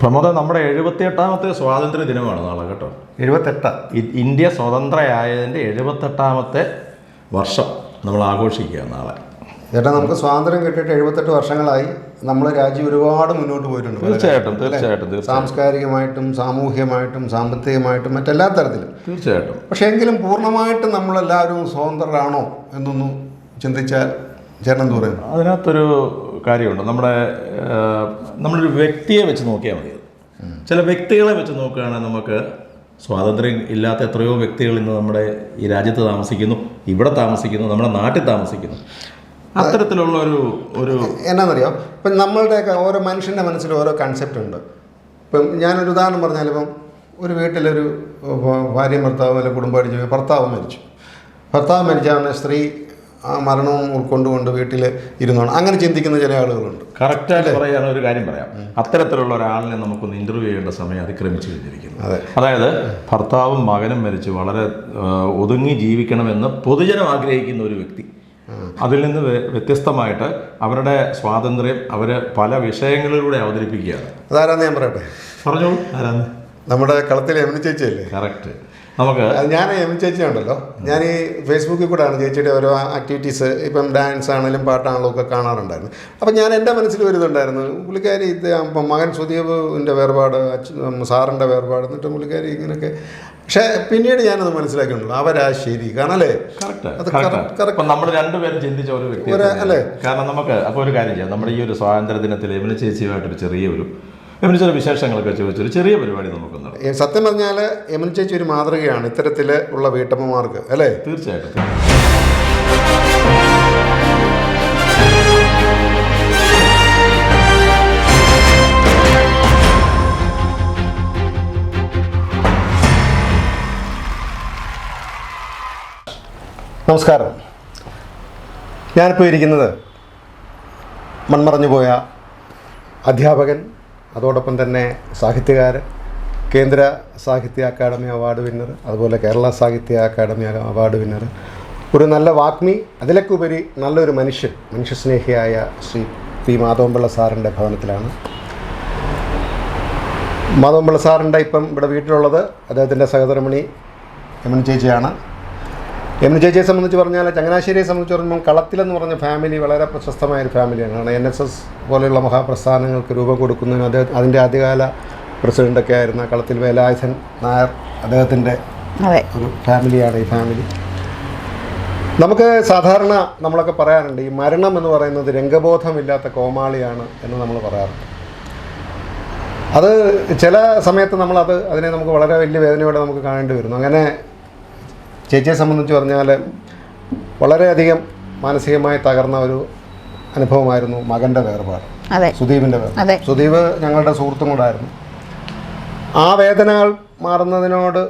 പ്രമോദ നമ്മുടെ എഴുപത്തിയെട്ടാമത്തെ സ്വാതന്ത്ര്യ ദിനമാണ് നാളെ കേട്ടോ. എഴുപത്തെട്ട്. ഇന്ത്യ സ്വതന്ത്രയായതിന്റെ എഴുപത്തെട്ടാമത്തെ വർഷം നമ്മൾ ആഘോഷിക്കുക നാളെ. ചേട്ടാ നമുക്ക് സ്വാതന്ത്ര്യം കിട്ടിയിട്ട് എഴുപത്തെട്ട് വർഷങ്ങളായി. നമ്മൾ രാജ്യം ഒരുപാട് മുന്നോട്ട് പോയിട്ടുണ്ട്. തീർച്ചയായിട്ടും തീർച്ചയായിട്ടും സാംസ്കാരികമായിട്ടും സാമൂഹ്യമായിട്ടും സാമ്പത്തികമായിട്ടും മറ്റെല്ലാ തരത്തിലും തീർച്ചയായിട്ടും. പക്ഷേ എങ്കിലും പൂർണമായിട്ടും നമ്മളെല്ലാവരും സ്വതന്ത്രരാണോ എന്നൊന്നും ചിന്തിച്ചാൽ ചേട്ടൻ എന്ത് പറയുന്നു? അതിനകത്തൊരു കാര്യമുണ്ട്. നമ്മുടെ നമ്മളൊരു വ്യക്തിയെ വെച്ച് നോക്കിയാൽ മതി. ചില വ്യക്തികളെ വെച്ച് നോക്കുകയാണെങ്കിൽ നമുക്ക് സ്വാതന്ത്ര്യം ഇല്ലാത്ത എത്രയോ വ്യക്തികൾ ഇന്ന് നമ്മുടെ ഈ രാജ്യത്ത് താമസിക്കുന്നു ഇവിടെ താമസിക്കുന്നു നമ്മുടെ നാട്ടിൽ താമസിക്കുന്നു. അത്തരത്തിലുള്ള ഒരു ഒരു എന്നാന്നറിയോ? ഇപ്പം നമ്മളുടെ ഓരോ മനുഷ്യന്റെ മനസ്സിൽ ഓരോ കൺസെപ്റ്റ് ഉണ്ട്. ഇപ്പം ഞാനൊരു ഉദാഹരണം പറഞ്ഞാൽ ഇപ്പം ഒരു വീട്ടിലൊരു ഭാര്യ ഭാര്യയും ഭർത്താവും അല്ലെങ്കിൽ കുടുംബമായിട്ട് ഭർത്താവ് മരിച്ചു. ഭർത്താവ് മരിച്ചാണ് സ്ത്രീ ആ മരണവും ഉൾക്കൊണ്ടുകൊണ്ട് വീട്ടിൽ ഇരുന്നോ അങ്ങനെ ചിന്തിക്കുന്ന ചില ആളുകളുണ്ട്. കറക്റ്റായിട്ട് പറയാൻ ഒരു കാര്യം പറയാം. അത്തരത്തിലുള്ള ഒരാളിനെ നമുക്കൊന്ന് ഇന്റർവ്യൂ ചെയ്യേണ്ട സമയം അതിക്രമിച്ചു കഴിഞ്ഞിരിക്കുന്നു. അതെ. അതായത് ഭർത്താവും മകനും മരിച്ച് വളരെ ഒതുങ്ങി ജീവിക്കണമെന്ന് പൊതുജനം ആഗ്രഹിക്കുന്ന ഒരു വ്യക്തി. അതിൽ നിന്ന് വ്യ- വ്യത്യസ്തമായിട്ട് അവരുടെ സ്വാതന്ത്ര്യം അവർ പല വിഷയങ്ങളിലൂടെ അവതരിപ്പിക്കുകയാണ്. അതാരാന്ന് ഞാൻ പറയട്ടെ? പറഞ്ഞോളൂ. ആരാന്ന്? നമ്മുടെ കളത്തിലെ എമിനി ചേച്ചിയല്ലേ? കറക്റ്റ് നമുക്ക് ഞാൻ എം ചേച്ചി ഉണ്ടല്ലോ. ഞാൻ ഈ ഫേസ്ബുക്കിൽ കൂടെയാണ് ചേച്ചിയുടെ ഓരോ ആക്ടിവിറ്റീസ് ഇപ്പം ഡാൻസ് ആണെങ്കിലും പാട്ടാണെങ്കിലും ഒക്കെ കാണാറുണ്ടായിരുന്നു. അപ്പം ഞാൻ എന്റെ മനസ്സിൽ വരുന്നുണ്ടായിരുന്നു പുള്ളിക്കാരി ഇത് അപ്പം മകൻ സുദീപിന്റെ വേർപാട് അച്ഛൻ സാറിന്റെ വേർപാട് എന്നിട്ട് പുള്ളിക്കാരി ഇങ്ങനെയൊക്കെ. പക്ഷേ പിന്നീട് ഞാനത് മനസ്സിലാക്കിയിട്ടുള്ളൂ അവരാ ശരി. കാരണം അല്ലേ? നമ്മൾ രണ്ടുപേരും ചിന്തിച്ച ഒരു വ്യക്തി അല്ലേ? കാരണം നമുക്ക് അപ്പോൾ ഒരു കാര്യം ചെയ്യാം. നമ്മുടെ ഈ ഒരു സ്വാതന്ത്ര്യ ദിനത്തിൽ എമിന ചേച്ചിയുമായിട്ടൊരു ചെറിയ ഒരു എമിന ചില വിശേഷങ്ങളൊക്കെ ചോദിച്ചൊരു ചെറിയ പരിപാടി നമുക്ക് നടത്താം സത്യം പറഞ്ഞാൽ എമിനി ചേച്ചി ഒരു മാതൃകയാണ് ഇത്തരത്തിൽ ഉള്ള വീട്ടമ്മമാർക്ക് അല്ലേ? തീർച്ചയായിട്ടും. നമസ്കാരം. ഞാനിപ്പോൾ ഇരിക്കുന്നത് മൺമറഞ്ഞു പോയ അധ്യാപകൻ അതോടൊപ്പം തന്നെ സാഹിത്യകാരൻ കേന്ദ്ര സാഹിത്യ അക്കാദമി അവാർഡ് വിന്നർ അതുപോലെ കേരള സാഹിത്യ അക്കാദമി അവാർഡ് വിന്നർ. ഒരു നല്ല വാഗ്മി അതിലൊക്കെ ഉപരി നല്ലൊരു മനുഷ്യൻ മനുഷ്യസ്നേഹിയായ ശ്രീ പി മാധവൻപിള്ള സാറിന്റെ ഭവനത്തിലാണ്. മാധവൻപിള്ള സാറിന്റെ ഇപ്പം ഇവിടെ വീട്ടിലുള്ളത് അദ്ദേഹത്തിന്റെ സഹധർമ്മിണി എൻ ചേച്ചിയാണ്. എം ചേച്ചിയെ സംബന്ധിച്ച് പറഞ്ഞാൽ ചങ്ങനാശ്ശേരിയെ സംബന്ധിച്ച് പറയുമ്പോൾ കളത്തിലെന്ന് പറഞ്ഞ ഫാമിലി വളരെ പ്രശസ്തമായ ഒരു ഫാമിലിയാണ് കാരണം എൻ എസ് എസ് പോലെയുള്ള മഹാപ്രസ്ഥാനങ്ങൾക്ക് രൂപം കൊടുക്കുന്നതിന് അദ്ദേഹം അതിന്റെ ആദ്യകാല പ്രസിഡന്റൊക്കെ ആയിരുന്ന കളത്തിൽ വേലായുധൻ നായർ അദ്ദേഹത്തിന്റെ ഒരു ഫാമിലിയാണ് ഈ ഫാമിലി നമുക്ക് സാധാരണ നമ്മളൊക്കെ പറയാറുണ്ട് ഈ മരണം എന്ന് പറയുന്നത് രംഗബോധമില്ലാത്ത കോമാളിയാണ് എന്ന് നമ്മൾ പറയാറുണ്ട്. അത് ചില സമയത്ത് നമ്മളത് അതിനെ നമുക്ക് വളരെ വലിയ വേദനയോടെ നമുക്ക് കാണേണ്ടി വരുന്നു. അങ്ങനെ ചേച്ചിയെ സംബന്ധിച്ച് പറഞ്ഞാൽ വളരെയധികം മാനസികമായി തകർന്ന ഒരു അനുഭവമായിരുന്നു മകന്റെ വേർപാട്. സുദീപിന്റെ. വേർപാട്. സുദീപ് ഞങ്ങളുടെ സുഹൃത്തും കൂടായിരുന്നു. ആ വേദനകൾ മാറുന്നതിനോട്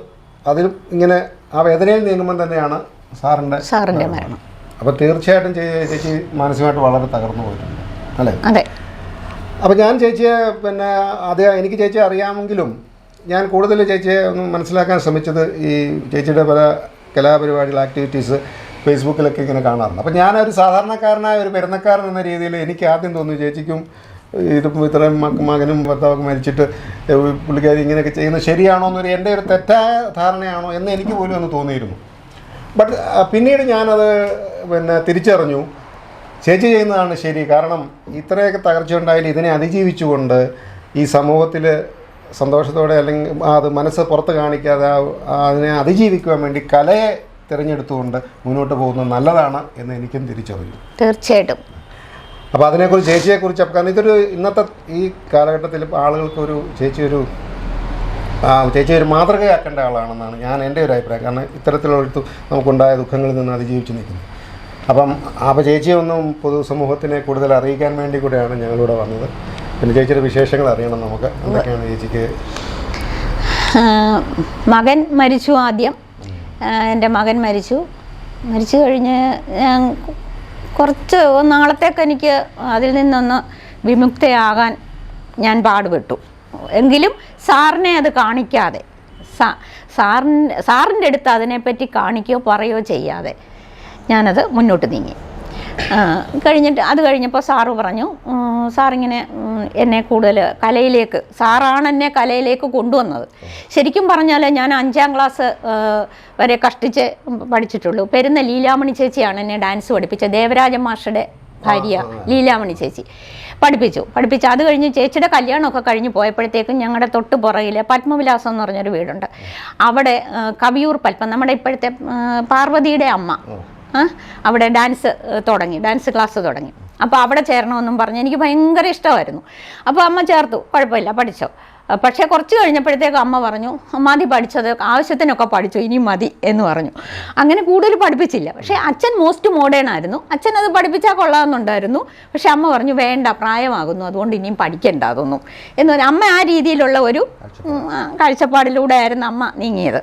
അതിലും ഇങ്ങനെ ആ വേദനയിൽ നീങ്ങുമ്പോൾ തന്നെയാണ് സാറിന്റെ സാറിന്റെ മരണം. അപ്പോൾ തീർച്ചയായിട്ടും ചേച്ചി മാനസികമായിട്ട് വളരെ തകർന്നു പോയിട്ടുണ്ട്. അല്ലേ? അതെ. അപ്പോൾ ഞാൻ ചേച്ചിയെ പിന്നെ അത് എനിക്ക് ചേച്ചിയെ അറിയാമെങ്കിലും ഞാൻ കൂടുതൽ ചേച്ചിയെ ഒന്ന് മനസ്സിലാക്കാൻ ശ്രമിച്ചത് ഈ ചേച്ചിയുടെ പല കലാപരിപാടികൾ ആക്ടിവിറ്റീസ് ഫേസ്ബുക്കിലൊക്കെ ഇങ്ങനെ കാണാറുണ്ട്. അപ്പോൾ ഞാനൊരു സാധാരണക്കാരനായ ഒരു പെരുന്നക്കാരൻ എന്ന രീതിയിൽ എനിക്ക് ആദ്യം തോന്നി ചേച്ചിക്കും ഇതിപ്പോൾ ഇത്രയും മകനും ഭർത്താവൊക്കെ മരിച്ചിട്ട് പുള്ളിക്കാരി ഇങ്ങനെയൊക്കെ ചെയ്യുന്നത് ശരിയാണോ എന്നൊരു എന്റെ ഒരു തെറ്റായ ധാരണയാണോ എന്ന് എനിക്ക് പോലും ഒന്ന് തോന്നിയിരുന്നു. ബട്ട് പിന്നീട് ഞാനത് പിന്നെ തിരിച്ചറിഞ്ഞു. ചേച്ചി ചെയ്യുന്നതാണ് ശരി. കാരണം ഇത്രയൊക്കെ തകർച്ച ഉണ്ടായാലും ഇതിനെ അതിജീവിച്ചുകൊണ്ട് ഈ സമൂഹത്തിൽ സന്തോഷത്തോടെ അല്ലെങ്കിൽ അത് മനസ്സ് പുറത്ത് കാണിക്കാതെ അതിനെ അതിജീവിക്കുവാൻ വേണ്ടി കലയെ തിരഞ്ഞെടുത്തുകൊണ്ട് മുന്നോട്ട് പോകുന്നത് നല്ലതാണ് എന്ന് എനിക്കും തിരിച്ചറിഞ്ഞു. തീർച്ചയായിട്ടും. അപ്പോൾ അതിനെക്കുറിച്ച് ചേച്ചിയെക്കുറിച്ച് കാരണം ഇതൊരു ഇന്നത്തെ ഈ കാലഘട്ടത്തിൽ ഇപ്പോൾ ആളുകൾക്ക് ഒരു ചേച്ചി ഒരു ചേച്ചി ഒരു മാതൃകയാക്കേണ്ട ആളാണെന്നാണ് ഞാൻ എന്റെ ഒരു അഭിപ്രായം. കാരണം ഇത്തരത്തിലുള്ള ദു- നമുക്കുണ്ടായ ദുഃഖങ്ങളിൽ നിന്ന് അതിജീവിച്ച് നിൽക്കുന്നു. അപ്പം അപ്പോൾ ചേച്ചിയൊന്നും പൊതുസമൂഹത്തിനെ കൂടുതൽ അറിയിക്കാൻ വേണ്ടി കൂടെയാണ് ഞങ്ങളിവിടെ വന്നത്. പിന്നെ ചേച്ചിയുടെ വിശേഷങ്ങൾ അറിയണം നമുക്ക്. എന്തൊക്കെയാണ് ചേച്ചിക്ക്? മകൻ മരിച്ചു ആദ്യം. എന്റെ മകൻ മരിച്ചു. മരിച്ചു കഴിഞ്ഞ് ഞാൻ കുറച്ച് നാളത്തേക്ക് എനിക്ക് അതിൽ നിന്നൊന്ന് വിമുക്തയാകാൻ ഞാൻ പാടുപെട്ടു. എങ്കിലും സാറിനെ അത് കാണിക്കാതെ സാറിന്റെ സാറിന്റെ അടുത്ത് അതിനെപ്പറ്റി കാണിക്കുകയോ പറയുകയോ ചെയ്യാതെ ഞാനത് മുന്നോട്ട് നീങ്ങി. കഴിഞ്ഞിട്ട് അത് കഴിഞ്ഞപ്പോൾ സാറ് പറഞ്ഞു സാറിങ്ങനെ എന്നെ കൂടുതൽ കലയിലേക്ക് സാറാണ് എന്നെ കലയിലേക്ക് കൊണ്ടുവന്നത്. ശരിക്കും പറഞ്ഞാൽ ഞാൻ അഞ്ചാം ക്ലാസ് വരെ കഷ്ടിച്ച് പഠിച്ചിട്ടുള്ളൂ. പെരുന്ന ലീലാമണി ചേച്ചിയാണ് എന്നെ ഡാൻസ് പഠിപ്പിച്ചത്. ദേവരാജ മാഷയുടെ ഭാര്യ ലീലാമണി ചേച്ചി പഠിപ്പിച്ചു. പഠിപ്പിച്ചു അത് കഴിഞ്ഞ് ചേച്ചിയുടെ കല്യാണമൊക്കെ കഴിഞ്ഞ് പോയപ്പോഴത്തേക്കും ഞങ്ങളുടെ തൊട്ട് പുറകിൽ പത്മവിലാസം എന്ന് പറഞ്ഞൊരു വീടുണ്ട്. അവിടെ കവിയൂർ പത്മ നമ്മുടെ ഇപ്പോഴത്തെ പാർവതിയുടെ അമ്മ. അവിടെ ഡാൻസ് തുടങ്ങി. ഡാൻസ് ക്ലാസ് തുടങ്ങി. അപ്പോൾ അവിടെ ചേരണമെന്നും പറഞ്ഞ് എനിക്ക് ഭയങ്കര ഇഷ്ടമായിരുന്നു. അപ്പോൾ അമ്മ ചേർത്തു. കുഴപ്പമില്ല പഠിച്ചോ. പക്ഷേ കുറച്ച് കഴിഞ്ഞപ്പോഴത്തേക്ക് അമ്മ പറഞ്ഞു മതി പഠിച്ചത് ആവശ്യത്തിനൊക്കെ പഠിച്ചു ഇനി മതി എന്ന് പറഞ്ഞു. അങ്ങനെ കൂടുതൽ പഠിപ്പിച്ചില്ല. പക്ഷേ അച്ഛൻ മോസ്റ്റ് മോഡേൺ ആയിരുന്നു. അച്ഛൻ അത് പഠിപ്പിച്ചാൽ കൊള്ളാമെന്നുണ്ടായിരുന്നു. പക്ഷേ അമ്മ പറഞ്ഞു വേണ്ട പ്രായമാകുന്നു. അതുകൊണ്ട് ഇനിയും പഠിക്കേണ്ട അതൊന്നും എന്ന് പറഞ്ഞാൽ അമ്മ ആ രീതിയിലുള്ള ഒരു കാഴ്ചപ്പാടിലൂടെ ആയിരുന്നു അമ്മ നീങ്ങിയത്.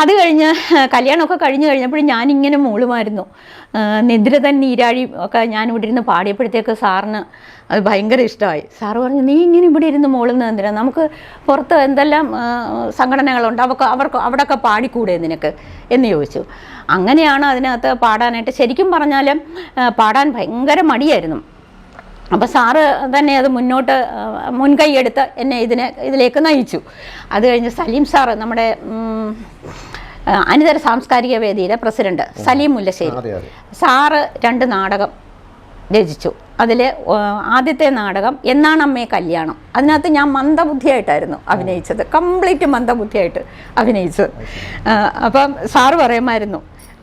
അത് കഴിഞ്ഞ് കല്യാണമൊക്കെ കഴിഞ്ഞ് കഴിഞ്ഞപ്പോഴും ഞാനിങ്ങനെ മൂളുമായിരുന്നു. നെദ്രതൻ നീരാഴി ഒക്കെ ഞാൻ ഇവിടെ ഇരുന്ന് പാടിയപ്പോഴത്തേക്ക് സാറിന് അത് ഭയങ്കര ഇഷ്ടമായി. സാറ് പറഞ്ഞു നീ ഇങ്ങനെ ഇവിടെ ഇരുന്ന് മൂളുന്നത് എന്തിനാ? നമുക്ക് പുറത്ത് എന്തെല്ലാം സംഘടനകളുണ്ട്? അവർക്ക് അവർക്ക് അവിടെയൊക്കെ പാടിക്കൂടെ നിനക്ക്? എന്ന് ചോദിച്ചു. അങ്ങനെയാണ് അതിനകത്ത് പാടാനായിട്ട് ശരിക്കും പറഞ്ഞാൽ പാടാൻ ഭയങ്കര മടിയായിരുന്നു. അപ്പോൾ സാറ് തന്നെ അത് മുന്നോട്ട് മുൻകൈയെടുത്ത് എന്നെ ഇതിനെ ഇതിലേക്ക് നയിച്ചു. അത് കഴിഞ്ഞ് സലീം സാറ് നമ്മുടെ അനിതര സാംസ്കാരിക വേദിയിലെ പ്രസിഡന്റ് സലീം മുല്ലശ്ശേരി. സാറ് രണ്ട് നാടകം രചിച്ചു. അതിൽ ആദ്യത്തെ നാടകം എന്നാണ് അമ്മയെ കല്യാണം. അതിനകത്ത് ഞാൻ മന്ദബുദ്ധിയായിട്ടായിരുന്നു അഭിനയിച്ചത്. കംപ്ലീറ്റ് മന്ദബുദ്ധിയായിട്ട് അഭിനയിച്ചത്. അപ്പം സാറ് പറയുമായിരുന്നു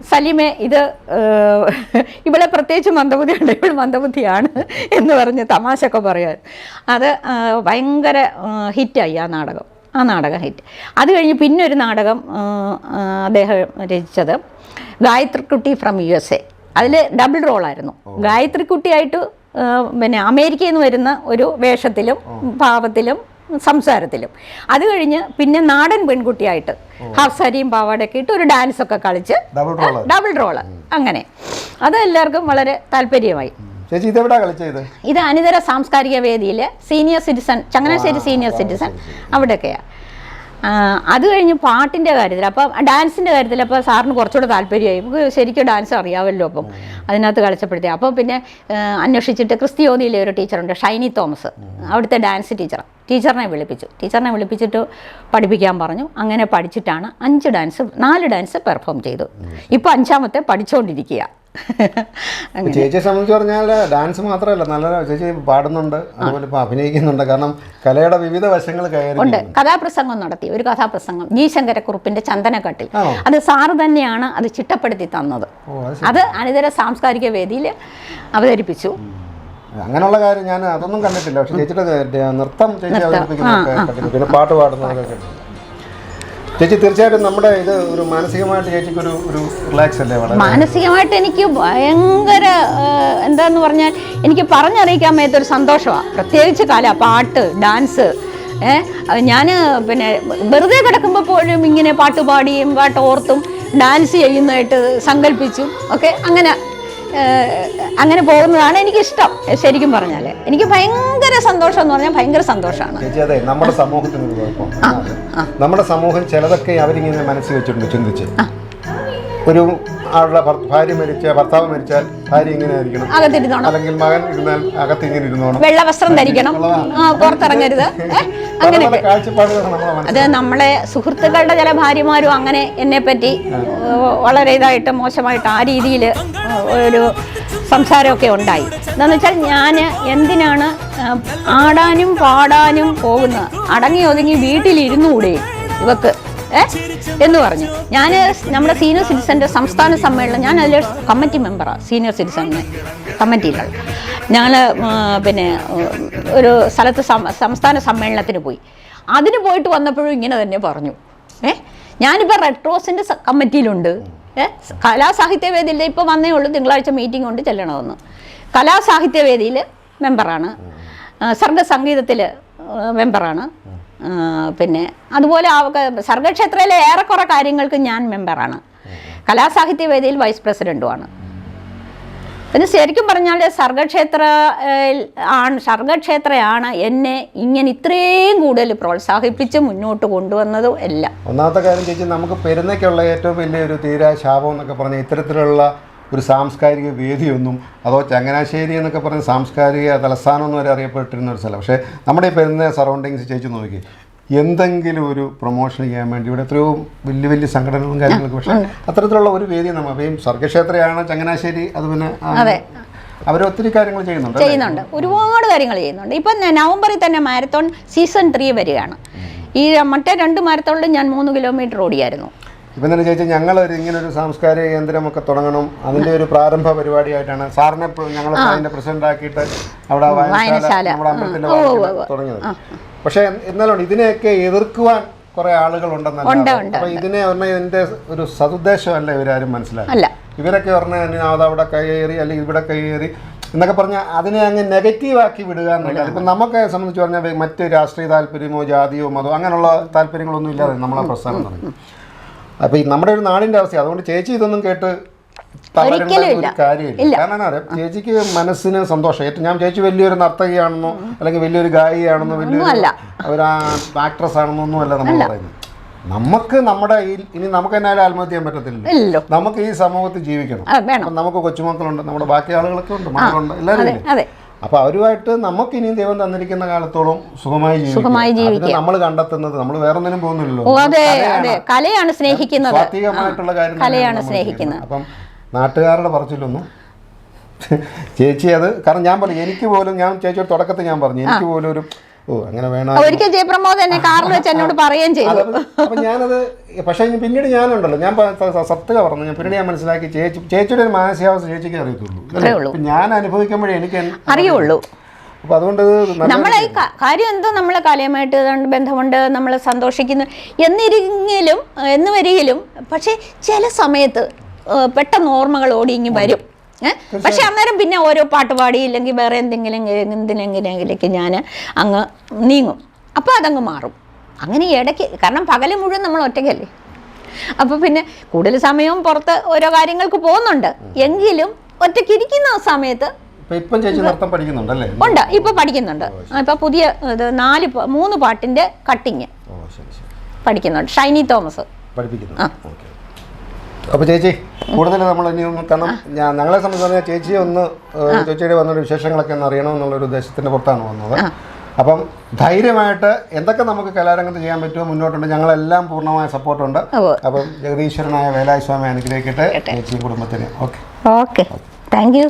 സലീമെ ഇത് ഇവിടെ ഇവളെ പ്രത്യേകിച്ച് മന്ദബുദ്ധിയുണ്ട്. ഇവൾ മന്ദബുദ്ധിയാണ് എന്ന് പറഞ്ഞ് തമാശയൊക്കെ പറയാൻ അത് ഭയങ്കര ഹിറ്റായി ആ നാടകം. ആ നാടകം ഹിറ്റ്. അത് കഴിഞ്ഞ് പിന്നെ ഒരു നാടകം അദ്ദേഹം രചിച്ചത് ഗായത്രിക്കുട്ടി ഫ്രം യു എസ് എ അതിൽ ഡബിൾ റോളായിരുന്നു. ഗായത്രിക്കുട്ടിയായിട്ട് കുട്ടിയായിട്ട് പിന്നെ അമേരിക്കയിൽ നിന്ന് വരുന്ന ഒരു വേഷത്തിലും ഭാവത്തിലും സംസാരത്തിലും. അത് കഴിഞ്ഞ് പിന്നെ നാടൻ പെൺകുട്ടിയായിട്ട് ഹാഫ് സാരിയും പാവാടയൊക്കെ ഇട്ട് ഒരു ഡാൻസ് ഒക്കെ കളിച്ച് ഡബിൾ റോൾ അങ്ങനെ. അത് എല്ലാവർക്കും വളരെ താല്പര്യമായി. ചേച്ചി ഇതെവിടാ കളിച്ചത്? ഇത് അനിതര സാംസ്കാരിക വേദിയിലെ senior citizen Changanassery senior citizen അവിടെയൊക്കെയാണ് അത് കഴിഞ്ഞ് പാട്ടിന്റെ കാര്യത്തിൽ അപ്പം ഡാൻസിന്റെ കാര്യത്തിൽ അപ്പോൾ സാറിന് കുറച്ചുകൂടെ താല്പര്യമായി. നമുക്ക് ശരിക്കും ഡാൻസ് അറിയാമല്ലോ അപ്പം. അതിനകത്ത് കളിച്ചപ്പോഴത്തേ അപ്പോൾ പിന്നെ അന്വേഷിച്ചിട്ട് ക്രിസ്ത്യോനിയിലെ ഒരു ടീച്ചറുണ്ട് ഷൈനി തോമസ്. അവിടുത്തെ ഡാൻസ് ടീച്ചർ ടീച്ചറിനെ വിളിപ്പിച്ചു. ടീച്ചറിനെ വിളിപ്പിച്ചിട്ട് പഠിപ്പിക്കാൻ പറഞ്ഞു. അങ്ങനെ പഠിച്ചിട്ടാണ് അഞ്ച് ഡാൻസ് നാല് ഡാൻസ് പെർഫോം ചെയ്തു. ഇപ്പോൾ അഞ്ചാമത്തെ പഠിച്ചുകൊണ്ടിരിക്കുക ചേച്ചിയെ സംബന്ധിച്ച് പറഞ്ഞാൽ ഡാൻസ് മാത്രമല്ല നല്ല ചേച്ചി പാടുന്നുണ്ട് അതുപോലെ അഭിനയിക്കുന്നുണ്ട്. കാരണം കലയുടെ വിവിധ വശങ്ങൾ ഉണ്ട്. കഥാപ്രസംഗം നടത്തി ഒരു കഥാപ്രസംഗം. ജി ശങ്കരക്കുറുപ്പിന്റെ ചന്ദനക്കട്ടിൽ. അത് സാറ് തന്നെയാണ് അത് ചിട്ടപ്പെടുത്തി തന്നത്. അത് അനിതര സാംസ്കാരിക വേദിയിൽ അവതരിപ്പിച്ചു. അങ്ങനെയുള്ള കാര്യം ഞാൻ അതൊന്നും കണ്ടിട്ടില്ല. പക്ഷെ ചേച്ചിയുടെ നൃത്തം ചേച്ചി അവതരിപ്പിക്കുന്നു പിന്നെ പാട്ട് പാടുന്നതൊക്കെ ചേച്ചി തീർച്ചയായിട്ടും നമ്മുടെ ഇത് ഒരു മാനസികമായിട്ട് ചേച്ചിക്ക് ഒരു ഒരു റിലാക്സ് അല്ലേ വളരെ? മാനസികമായിട്ട് എനിക്ക് ഭയങ്കര എന്താന്ന് പറഞ്ഞാൽ എനിക്ക് പറഞ്ഞറിയിക്കാൻ മേത്തൊരു സന്തോഷമാണ് പ്രത്യേകിച്ച് കല പാട്ട് ഡാൻസ് ഞാൻ പിന്നെ വെറുതെ കിടക്കുമ്പോൾ പോലും ഇങ്ങനെ പാട്ട് പാടിയും പാട്ട് ഓർത്തും ഡാൻസ് ചെയ്യുന്നതായിട്ട് സങ്കല്പിച്ചും ഒക്കെ അങ്ങനെ അങ്ങനെ പോകുന്നതാണ് എനിക്കിഷ്ടം ശരിക്കും പറഞ്ഞാൽ എനിക്ക് ഭയങ്കര സന്തോഷം എന്ന് പറഞ്ഞാൽ ഭയങ്കര സന്തോഷമാണ്. അതെ നമ്മുടെ സമൂഹത്തിന് ഒരു കുഴപ്പം നമ്മുടെ സമൂഹം ചിലതൊക്കെ അവരിങ്ങനെ മനസ്സിൽ വെച്ചിട്ടുണ്ട് ചിന്തിച്ച്. ഒരു ആളുടെ ഭാര്യ മരിച്ച ഭർത്താവ് മരിച്ചാൽ ഭാര്യ ഇങ്ങനെ ആയിരിക്കണം. അകത്തിരുന്നോണം അല്ലെങ്കിൽ മകൻ ഇരുന്നാൽ അകത്ത് ഇങ്ങനെ ഇരുന്നോണം. വെള്ള വസ്ത്രം ധരിക്കണം. പുറത്തിറങ്ങരുത്. അങ്ങനെ അത് നമ്മളെ സുഹൃത്തുക്കളുടെ ചില ഭാര്യമാരും അങ്ങനെ എന്നെ പറ്റി വളരെ ഇതായിട്ട് മോശമായിട്ട് ആ രീതിയിൽ ഒരു സംസാരമൊക്കെ ഉണ്ടായി. എന്താണെന്ന് വെച്ചാൽ ഞാൻ എന്തിനാണ് ആടാനും പാടാനും പോകുന്നത്? അടങ്ങി ഒതുങ്ങി വീട്ടിലിരുന്നുകൂടെ ഇവക്ക്? എന്ന് പറഞ്ഞു. ഞാൻ നമ്മുടെ സീനിയർ സിറ്റിസന്റെ സംസ്ഥാന സമ്മേളനം ഞാൻ അതിൽ കമ്മിറ്റി മെമ്പറാണ് സീനിയർ സിറ്റിസണിന് കമ്മിറ്റിയിലുള്ള ഞാൻ പിന്നെ ഒരു സ്ഥലത്ത് സംസ്ഥാന സമ്മേളനത്തിന് പോയി. അതിന് പോയിട്ട് വന്നപ്പോഴും ഇങ്ങനെ തന്നെ പറഞ്ഞു. ഏ? ഞാനിപ്പോൾ റെഡ് ക്രോസിന്റെ കമ്മിറ്റിയിലുണ്ട് ഏ? കലാസാഹിത്യവേദിയിൽ ഇപ്പോൾ വന്നേ ഉള്ളൂ തിങ്കളാഴ്ച മീറ്റിംഗ് കൊണ്ട് ചെല്ലണമെന്ന്. കലാസാഹിത്യവേദിയിൽ മെമ്പറാണ് ആ, സർഗസംഗീതത്തിൽ മെമ്പറാണ് പിന്നെ അതുപോലെ സർഗക്ഷേത്രയിലെ ഏറെക്കുറെ കാര്യങ്ങൾക്ക് ഞാൻ മെമ്പറാണ് കലാസാഹിത്യവേദിയിൽ വൈസ് പ്രസിഡന്റുമാണ് പിന്നെ ശരിക്കും പറഞ്ഞാൽ സർഗക്ഷേത്ര ആണ് സർഗക്ഷേത്രയാണ് എന്നെ ഇങ്ങനെ ഇത്രയും കൂടുതൽ പ്രോത്സാഹിപ്പിച്ച് മുന്നോട്ട് കൊണ്ടുവന്നതും എല്ലാം. ഒന്നാമത്തെ കാര്യം ചേച്ചി നമുക്ക് പെരുന്നയ്ക്കുള്ള ഏറ്റവും വലിയൊരു തീരാ ശാപം എന്നൊക്കെ പറഞ്ഞാൽ ഇത്തരത്തിലുള്ള ഒരു സാംസ്കാരിക വേദിയൊന്നും അതോ ചങ്ങനാശ്ശേരി എന്നൊക്കെ പറഞ്ഞ സാംസ്കാരിക തലസ്ഥാനം വരെ അറിയപ്പെട്ടിരുന്ന ഒരു സ്ഥലം. പക്ഷേ നമ്മുടെ ഈ പെരുന്ന സറൗണ്ടിങ്സ് ചേച്ചി നോക്കി എന്തെങ്കിലും ഒരു പ്രൊമോഷൻ ചെയ്യാൻ വേണ്ടി ഇവിടെ എത്രയോ വലിയ വലിയ സംഘടനകളും കാര്യങ്ങളൊക്കെ പക്ഷേ അത്തരത്തിലുള്ള ഒരു വേദി നമ്മൾ അപ്പം സ്വർഗക്ഷേത്രയാണ് ചങ്ങനാശ്ശേരി അത്. പിന്നെ. അവർ ഒത്തിരി കാര്യങ്ങൾ ചെയ്യുന്നുണ്ട് ചെയ്യുന്നുണ്ട്. ഒരുപാട് കാര്യങ്ങൾ ചെയ്യുന്നുണ്ട്. ഇപ്പം നവംബറിൽ തന്നെ മാരത്തോൺ സീസൺ ത്രീ വരികയാണ്. ഈ മറ്റേ രണ്ട് മാരത്തോണിലും ഞാൻ മൂന്ന് കിലോമീറ്റർ ഓടിയായിരുന്നു. ഇപ്പം തന്നെ ചേച്ചി ഞങ്ങൾ ഒരു ഇങ്ങനെ ഒരു സാംസ്കാരിക കേന്ദ്രമൊക്കെ തുടങ്ങണം. അതിന്റെ ഒരു പ്രാരംഭ പരിപാടിയായിട്ടാണ് സാറിനെ ഞങ്ങൾ അതിന്റെ പ്രസിഡന്റ് ആക്കിയിട്ട് അവിടെ വായനശാല. നമ്മുടെ. തുടങ്ങിയത്. പക്ഷേ എന്നാലും ഇതിനെയൊക്കെ എതിർക്കുവാൻ കുറെ ആളുകൾ ഉണ്ട്, ഉണ്ടെന്നല്ല അപ്പൊ ഇതിനെ പറഞ്ഞാൽ ഇതിന്റെ ഒരു സതുദ്ദേശമല്ല ഇവരാരും മനസ്സിലാക്കി ഇവരൊക്കെ പറഞ്ഞാൽ അത് അവിടെ കയ്യേറി അല്ലെങ്കിൽ ഇവിടെ കയ്യേറി എന്നൊക്കെ പറഞ്ഞാൽ അതിനെ അങ്ങ് നെഗറ്റീവ് ആക്കി വിടുക എന്നല്ല. ഇപ്പം നമുക്ക് സംബന്ധിച്ച് പറഞ്ഞാൽ മറ്റ് രാഷ്ട്രീയ താല്പര്യമോ ജാതിയോ മതമോ അങ്ങനെയുള്ള താല്പര്യങ്ങളൊന്നും ഇല്ലാതെ നമ്മളെ പ്രസ്ഥാനം തുടങ്ങി. അപ്പോൾ ഈ നമ്മുടെ ഒരു നാടിന്റെ അവസ്ഥ അതുകൊണ്ട് ചേച്ചി ഇതൊന്നും കേട്ട്. കാര്യമില്ല. കാരണം അതെ ചേച്ചിക്ക് മനസ്സിന് സന്തോഷം. ഏറ്റവും ഞാൻ ചേച്ചി വലിയൊരു നർത്തകിയാണെന്നോ അല്ലെങ്കിൽ വലിയൊരു ഗായികയാണെന്നോ വലിയൊരു. ഒരു ആക്ട്രസ് ആണെന്നോ ഒന്നും അല്ല നമ്മൾ പറയുന്നത്. നമുക്ക് നമ്മുടെ ഈ ഇനി നമുക്ക് എന്നാലും ആത്മഹത്യ ചെയ്യാൻ പറ്റത്തില്ല നമുക്ക് ഈ സമൂഹത്തിൽ ജീവിക്കണം. നമുക്ക് കൊച്ചുമക്കളുണ്ട് നമ്മുടെ ബാക്കി ആളുകളൊക്കെ ഉണ്ട് മക്കളുണ്ട് എല്ലാവരും അപ്പൊ അവരുമായിട്ട് നമുക്ക് ഇനിയും ദൈവം തന്നിരിക്കുന്ന കാലത്തോളം സുഖമായി സുഖമായി ജീവിക്കുക. നമ്മൾ കണ്ടെത്തുന്നത് നമ്മൾ വേറെ ഒന്നിനും പോകുന്നില്ലല്ലോ അതെ അതെ. കലയാണ് സ്നേഹിക്കുന്നത്. സ്വാത്വികമായിട്ടുള്ള കാര്യം കലയാണ് സ്നേഹിക്കുന്നത്. അപ്പം നാട്ടുകാരുടെ പറച്ചിലൊന്നും ചേച്ചി അത് കാരണം ഞാൻ പറഞ്ഞു എനിക്ക് പോലും ഞാൻ ചേച്ചിയുടെ തുടക്കത്തിൽ ഞാൻ പറഞ്ഞു എനിക്ക് പോലും ഒരു ഓ അങ്ങനെ വേണം ഒരിക്കൽ ജയപ്രമോദ് എന്നെ കാറിൽ വെച്ച് എന്നോട് പറയുകയും ചെയ്തു. അപ്പൊ ഞാനത് പക്ഷേ പിന്നീട് ഞാനുണ്ടല്ലോ. ഞാൻ സത്യ പറഞ്ഞു. ഞാൻ പിന്നീട് ഞാൻ മനസ്സിലാക്കി ചേച്ചി ചേച്ചിയുടെ ഒരു മാനസികാവസ്ഥ ചേച്ചിക്ക് അറിയത്തുള്ളൂ. ഞാൻ അനുഭവിക്കുമ്പോഴേ എനിക്ക് അറിയുള്ളൂ. അപ്പൊ അതുകൊണ്ട് നമ്മളെ ഈ കാര്യം എന്തോ നമ്മൾ കാലയമായിട്ട് ബന്ധമുണ്ട് നമ്മൾ സന്തോഷിക്കുന്നു. എന്നിരിങ്കിലും എന്ന് വരികിലും പക്ഷേ ചില സമയത്ത് പെട്ടെന്ന് ഓർമ്മകൾ ഓടി ഇങ്ങ് വരും? പക്ഷെ അന്നേരം പിന്നെ ഓരോ പാട്ട് പാടി ഇല്ലെങ്കിൽ വേറെ എന്തെങ്കിലും എന്തിനെങ്കിലെങ്കിലേക്ക് ഞാൻ അങ്ങ് നീങ്ങും. അപ്പോൾ അതങ്ങ് മാറും. അങ്ങനെ ഇടയ്ക്ക് കാരണം പകൽ മുഴുവൻ നമ്മൾ ഒറ്റയ്ക്കല്ലേ? അപ്പോൾ പിന്നെ കൂടുതൽ സമയവും പുറത്ത് ഓരോ കാര്യങ്ങൾക്ക് പോകുന്നുണ്ട്. എങ്കിലും ഒറ്റയ്ക്ക് ഇരിക്കുന്ന സമയത്ത് ഉണ്ട്. ഇപ്പൊ പഠിക്കുന്നുണ്ട്. ഇപ്പൊ പുതിയ നാല് മൂന്ന് പാട്ടിന്റെ കട്ടിങ് പഠിക്കുന്നുണ്ട്. ഷൈനി തോമസ്. പഠിപ്പിക്കുന്നു. അപ്പോൾ ചേച്ചി കൂടുതൽ നമ്മൾ ഇനി ഒന്ന് കാരണം ഞാൻ ഞങ്ങളെ സംബന്ധിച്ച് പറഞ്ഞാൽ ചേച്ചി ഒന്ന് ചേച്ചിയുടെ വന്നൊരു വിശേഷങ്ങളൊക്കെ ഒന്ന് അറിയണമെന്നുള്ളൊരു ഉദ്ദേശത്തിന്റെ പുറത്താണ് വന്നത്. അപ്പം ധൈര്യമായിട്ട് എന്തൊക്കെ നമുക്ക് കലാരംഗത്ത് ചെയ്യാൻ പറ്റുമോ മുന്നോട്ടുണ്ട് ഞങ്ങളെല്ലാം പൂർണമായ സപ്പോർട്ടുണ്ട്. അപ്പം ജഗദീശ്വരനായ വേലായ സ്വാമി അനുഗ്രഹിക്കട്ടെ ചേച്ചിയും കുടുംബത്തിന് ഓക്കെ. ഓക്കെ. Thank you.